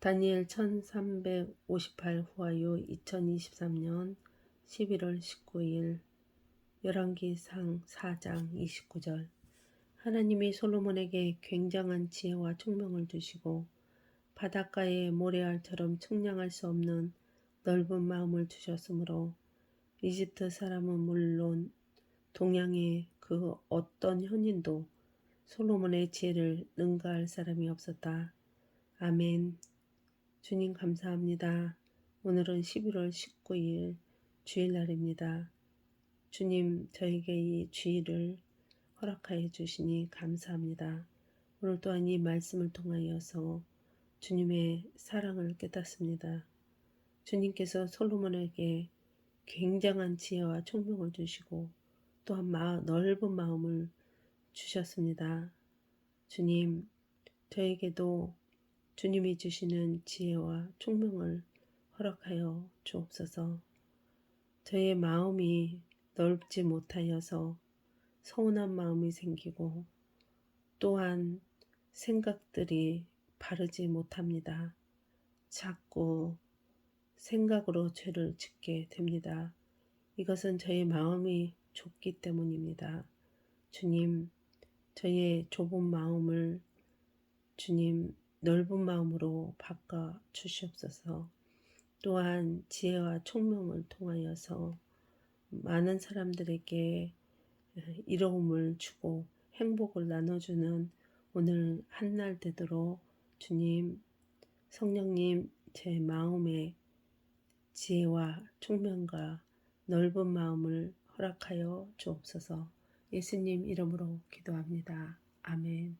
다니엘 1358 후하유 2023년 11월 19일 열왕기상 4장 29절 하나님이 솔로몬에게 굉장한 지혜와 총명을 주시고 바닷가의 모래알처럼 측량할 수 없는 넓은 마음을 주셨으므로 이집트 사람은 물론 동양의 그 어떤 현인도 솔로몬의 지혜를 능가할 사람이 없었다. 아멘. 주님 감사합니다. 오늘은 11월 19일 주일날입니다. 주님 저에게 이 주일을 허락하여 주시니 감사합니다. 오늘 또한 이 말씀을 통하여서 주님의 사랑을 깨닫습니다. 주님께서 솔로몬에게 굉장한 지혜와 총명을 주시고 또한 마, 넓은 마음을 주셨습니다. 주님, 저에게도 주님이 주시는 지혜와 총명을 허락하여 주옵소서. 저의 마음이 넓지 못하여서 서운한 마음이 생기고 또한 생각들이 바르지 못합니다. 자꾸 생각으로 죄를 짓게 됩니다. 이것은 저의 마음이 좁기 때문입니다. 주님, 저의 좁은 마음을 주님 넓은 마음으로 바꿔 주시옵소서. 또한 지혜와 총명을 통하여서 많은 사람들에게 이로움을 주고 행복을 나눠주는 오늘 한 날 되도록 주님, 성령님 제 마음에 지혜와 총명과 넓은 마음을 허락하여 주옵소서. 예수님 이름으로 기도합니다. 아멘.